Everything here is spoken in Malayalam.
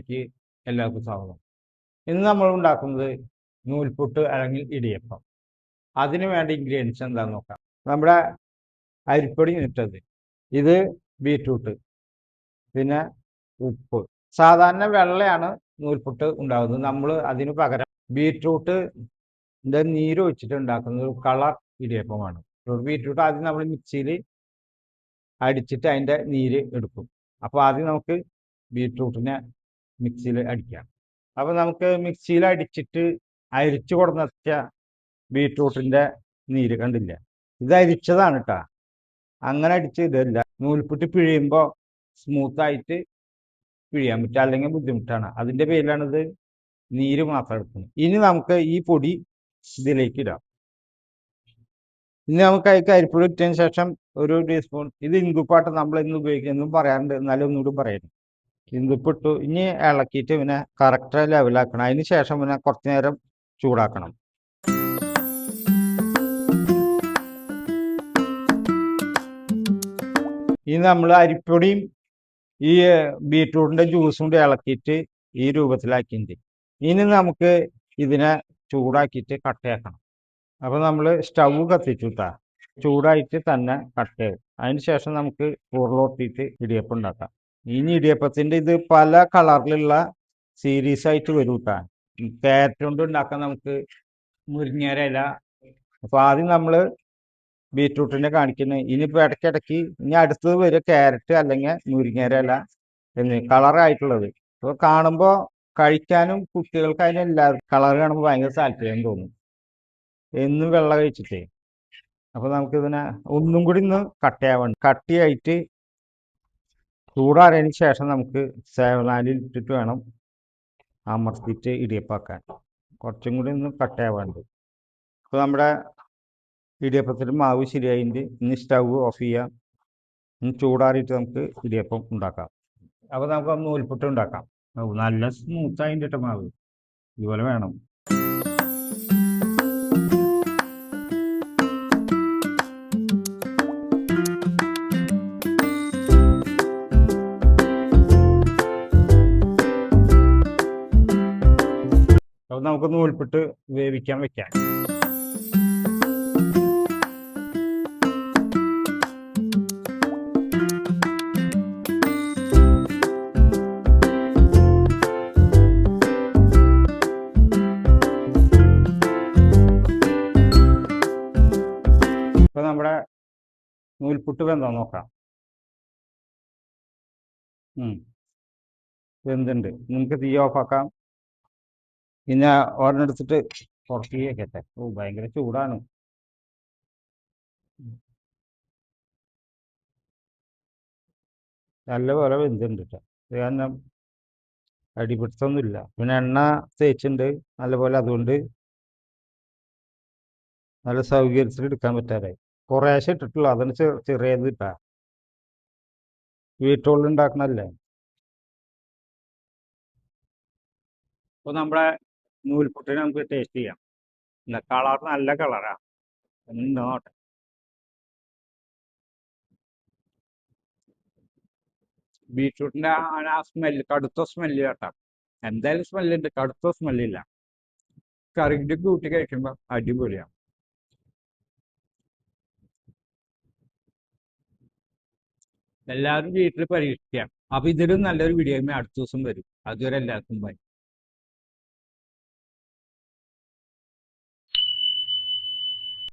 ചാനലിലേക്ക് എല്ലാവർക്കും സ്വാഗതം. ഇന്ന് നമ്മൾ ഉണ്ടാക്കുന്നത് നൂൽപുട്ട് അല്ലെങ്കിൽ ഇടിയപ്പം. അതിന് വേണ്ട ഇൻഗ്രീഡിയൻസ് എന്താണെന്ന് നോക്കാം. നമ്മുടെ അരിപ്പൊടി ഇട്ടത്. ഇത് ബീറ്റ്റൂട്ട്. പിന്നെ ഉപ്പ്. സാധാരണ വെള്ളയാണ് നൂൽപുട്ട് ഉണ്ടാകുന്നത് നമ്മൾ അതിന് പകരം ബീറ്റ്റൂട്ട് നീര് ഒഴിച്ചിട്ട് ഉണ്ടാക്കുന്ന ഒരു കളർ ഇടിയപ്പമാണ്. ബീറ്റ്റൂട്ട് ആദ്യം നമ്മൾ മിക്സിയിൽ അടിച്ചിട്ട് അതിന്റെ നീര് എടുക്കും. അപ്പോൾ ആദ്യം നമുക്ക് ബീറ്റ്റൂട്ടിനെ മിക്സിയിൽ അടിക്കാം. അപ്പോൾ നമുക്ക് മിക്സിയിൽ അടിച്ചിട്ട് അരിച്ചു കൊടുന്നെത്തിയ ബീട്രൂട്ടിന്റെ നീര് കണ്ടില്ല? ഇത് അരിച്ചതാണ് കേട്ടോ. അങ്ങനെ അടിച്ച് ഇതല്ല. നൂൽപുട്ടി പിഴിയുമ്പോൾ സ്മൂത്തായിട്ട് പിഴിയാൻ പറ്റും അല്ലെങ്കിൽ ബുദ്ധിമുട്ടാണ്. അതിന്റെ പേരിലാണിത് നീര് മാത്രം എടുക്കുന്നത്. ഇനി നമുക്ക് ഈ പൊടി ഇതിലേക്ക് ഇടാം. ഇനി നമുക്ക് അതിൽ അരിപ്പൊടി ഇട്ടതിന് ശേഷം ഒരു ടീസ്പൂൺ. ഇത് ഇന്ദുപ്പാട്ട് നമ്മൾ ഇന്ന് ഉപയോഗിക്കുന്നു പറയാറുണ്ട്. എന്നാലും ഒന്നുകൂടി പറയുന്നു. ഇന്ദുപ്പിട്ടു. ഇനി ഇളക്കിയിട്ട് പിന്നെ കറക്റ്റ് ലെവലാക്കണം അതിന് ശേഷം പിന്നെ കുറച്ച് നേരം ചൂടാക്കണം. ഇനി നമ്മൾ അരിപ്പൊടിയും ഈ ബീട്രൂട്ടിന്റെ ജ്യൂസും കൂടി ഇളക്കിയിട്ട് ഈ രൂപത്തിലാക്കിയിട്ടുണ്ട്. ഇനി നമുക്ക് ഇതിനെ ചൂടാക്കിയിട്ട് കട്ടയാക്കണം അപ്പോൾ നമ്മൾ സ്റ്റൗ കത്തിച്ചു ചൂടായിട്ട് തന്നെ കട്ടയാവും അതിന് ശേഷം നമുക്ക് ഉരുളോട്ടിയിട്ട് ഇടിയപ്പം ഉണ്ടാക്കാം. ഇനി ഇടിയപ്പത്തിന്റെ ഇത് പല കളറിലുള്ള സീരീസ് ആയിട്ട് വരും കേട്ടാ ക്യാരറ്റ് കൊണ്ട് ഉണ്ടാക്കാൻ നമുക്ക് മുരിങ്ങര ഇല. അപ്പൊ ആദ്യം നമ്മൾ ബീറ്റ്റൂട്ടിനെ കാണിക്കുന്നത് ഇനിയിപ്പോൾ ഇടയ്ക്കിടയ്ക്ക് ഇനി അടുത്തത് വരും ക്യാരറ്റ് അല്ലെങ്കിൽ മുരിങ്ങര ഇല എന്ന് കളറായിട്ടുള്ളത് അപ്പോൾ കാണുമ്പോൾ കഴിക്കാനും കുട്ടികൾക്ക് അതിനെല്ലാവരും കളർ കാണുമ്പോൾ ഭയങ്കര താല്പര്യം തോന്നും. എന്നും വെള്ളം കഴിച്ചിട്ടേ. അപ്പോൾ നമുക്കിതിനെ ഒന്നും കൂടി ഇന്ന് കട്ടയാവണം കട്ടിയായിട്ട് ചൂടാറിയതിന് ശേഷം നമുക്ക് സേവനാലിൽ ഇട്ടിട്ട് വേണം അമർത്തിയിട്ട് ഇടിയപ്പാക്കാൻ. കുറച്ചും കൂടി ഒന്ന് കട്ടയാവാണ്ട് അപ്പോൾ നമ്മുടെ ഇടിയപ്പത്തിന് മാവ് ശരിയായിട്ട് ഇന്ന് സ്റ്റവ് ഓഫ് ചെയ്യാം. ഇന്ന് ചൂടാറിയിട്ട് നമുക്ക് ഇടിയപ്പം ഉണ്ടാക്കാം. അപ്പോൾ നമുക്ക് നൂൽപുട്ട് ഉണ്ടാക്കാം. നല്ല സ്മൂത്ത് ആയിട്ട് മാവ്. ഇതുപോലെ വേണം. അപ്പോൾ നമുക്ക് നൂൽപ്പിട്ട് വേവിക്കാൻ വെക്കാം. ഇപ്പൊ നമ്മുടെ നൂൽപുട്ട് വെന്തോ നോക്കാം. ഉം. വെന്തുണ്ട്. നമുക്ക് തീ ഓഫാക്കാം. ഒരെണ്ണം എടുത്തിട്ട് പുറത്തേക്ക് വെക്കട്ടെ ഓ ഭയങ്കര ചൂടാണ്. നല്ലപോലെ വെന്തുണ്ട് കേട്ടോ കാരണം അടിപിടുത്തൊന്നുമില്ല. പിന്നെ എണ്ണ തേച്ചിട്ടുണ്ട്. നല്ലപോലെ അതുകൊണ്ട് നല്ല സൗകര്യത്തിൽ എടുക്കാൻ പറ്റാറായി. കുറേശ്ശെ ഇട്ടിട്ടുള്ളൂ. അതിന് ചെറിയത് കിട്ടാ വീട്ടുള്ളിൽ ഉണ്ടാക്കണല്ലേ അപ്പോൾ നമ്മുടെ നൂൽപുട്ടിനെ നമുക്ക് ടേസ്റ്റ് ചെയ്യാം. കളർ നല്ല കളറാ നോട്ടെ ബീട്രൂട്ടിന്റെ ആ സ്മെല്ല് കടുത്ത സ്മെല്ല് കേട്ടാ. എന്തായാലും സ്മെല്ലുണ്ട് കടുത്ത സ്മെല്ലില്ല കറിയുടെ കൂട്ടി കഴിക്കുമ്പോൾ അടിപൊളിയാണ് എല്ലാവരും വീട്ടിൽ പരീക്ഷിക്കാം. അപ്പൊ ഇതിലും നല്ലൊരു വീഡിയോ അടുത്ത ദിവസം വരും. അതുവരെ എല്ലാവർക്കും ബൈ